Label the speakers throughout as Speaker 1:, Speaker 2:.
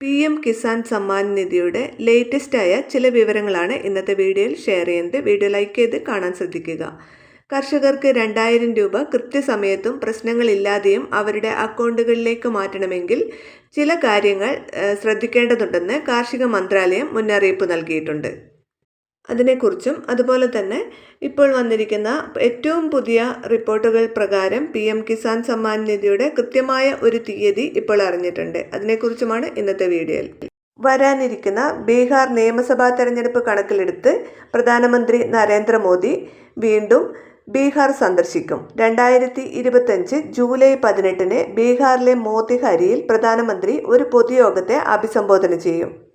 Speaker 1: P M Kisan Samman നിധിയുടെ latest ആയ ചില വിവരങ്ങളാണ് ഇന്നത്തെ വീഡിയോയിൽ ഷെയർ ചെയ്യുന്നത്. വീഡിയോ ലൈക്ക് ചെയ്ത് കാണാൻ ശ്രദ്ധിക്കുക. കർഷകർക്ക് രണ്ടായിരം രൂപ കൃത്യസമയത്തും പ്രശ്നങ്ങളില്ലാതെയും അവരുടെ അക്കൗണ്ടുകളിലേക്ക് മാറ്റണമെങ്കിൽ ചില കാര്യങ്ങൾ ശ്രദ്ധിക്കേണ്ടതുണ്ടെന്ന് കാർഷിക മന്ത്രാലയം മുന്നറിയിപ്പ് നൽകിയിട്ടുണ്ട്. അതിനെക്കുറിച്ചും അതുപോലെ തന്നെ ഇപ്പോൾ വന്നിരിക്കുന്ന ഏറ്റവും പുതിയ റിപ്പോർട്ടുകൾ പ്രകാരം പി എം കിസാൻ സമ്മാൻ നിധിയുടെ കൃത്യമായ ഒരു തീയതി ഇപ്പോൾ അറിഞ്ഞിട്ടുണ്ട്. അതിനെക്കുറിച്ചുമാണ് ഇന്നത്തെ വീഡിയോയിൽ. വരാനിരിക്കുന്ന ബീഹാർ നിയമസഭാ തെരഞ്ഞെടുപ്പ് കണക്കിലെടുത്ത് പ്രധാനമന്ത്രി നരേന്ദ്രമോദി വീണ്ടും ബീഹാർ സന്ദർശിക്കും. രണ്ടായിരത്തി ഇരുപത്തഞ്ച് ജൂലൈ പതിനെട്ടിന് ബീഹാറിലെ മോത്തിഹാരിയിൽ പ്രധാനമന്ത്രി ഒരു പൊതുയോഗത്തെ അഭിസംബോധന ചെയ്യും.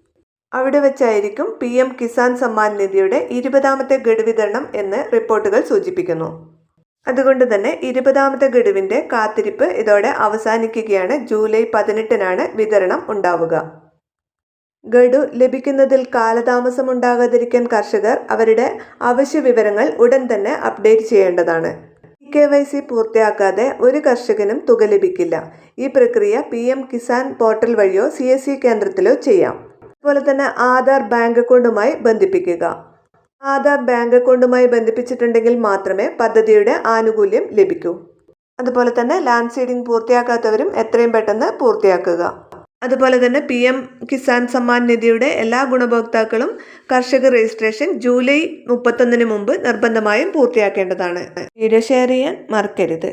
Speaker 1: അവിടെ വെച്ചായിരിക്കും പി എം കിസാൻ സമ്മാൻ നിധിയുടെ ഇരുപതാമത്തെ ഗഡു വിതരണം എന്ന് റിപ്പോർട്ടുകൾ സൂചിപ്പിക്കുന്നു. അതുകൊണ്ട് തന്നെ ഇരുപതാമത്തെ ഗഡുവിന്റെ കാത്തിരിപ്പ് ഇതോടെ അവസാനിക്കുകയാണ്. ജൂലൈ പതിനെട്ടിനാണ് വിതരണം ഉണ്ടാവുക. ഗഡു ലഭിക്കുന്നതിൽ കാലതാമസം ഉണ്ടാകാതിരിക്കാൻ കർഷകർ അവരുടെ അവശ്യ വിവരങ്ങൾ ഉടൻ തന്നെ അപ്ഡേറ്റ് ചെയ്യേണ്ടതാണ്. കെ വൈ സി പൂർത്തിയാക്കാതെ ഒരു കർഷകനും തുക ലഭിക്കില്ല. ഈ പ്രക്രിയ പി എം കിസാൻ പോർട്ടൽ വഴിയോ സി കേന്ദ്രത്തിലോ ചെയ്യാം. അതുപോലെ തന്നെ ആധാർ ബാങ്ക് അക്കൗണ്ടുമായി ബന്ധിപ്പിക്കുക. ആധാർ ബാങ്ക് അക്കൗണ്ടുമായി ബന്ധിപ്പിച്ചിട്ടുണ്ടെങ്കിൽ മാത്രമേ പദ്ധതിയുടെ ആനുകൂല്യം ലഭിക്കൂ. അതുപോലെ തന്നെ ലാൻഡ് സീഡിംഗ് പൂർത്തിയാക്കാത്തവരും എത്രയും പെട്ടെന്ന് പൂർത്തിയാക്കുക. അതുപോലെ തന്നെ പി എം കിസാൻ സമ്മാൻ നിധിയുടെ എല്ലാ ഗുണഭോക്താക്കളും കർഷക രജിസ്ട്രേഷൻ ജൂലൈ മുപ്പത്തൊന്നിന് മുമ്പ് നിർബന്ധമായും പൂർത്തിയാക്കേണ്ടതാണ്. വീഡിയോ ഷെയർ ചെയ്യാൻ മറക്കരുത്.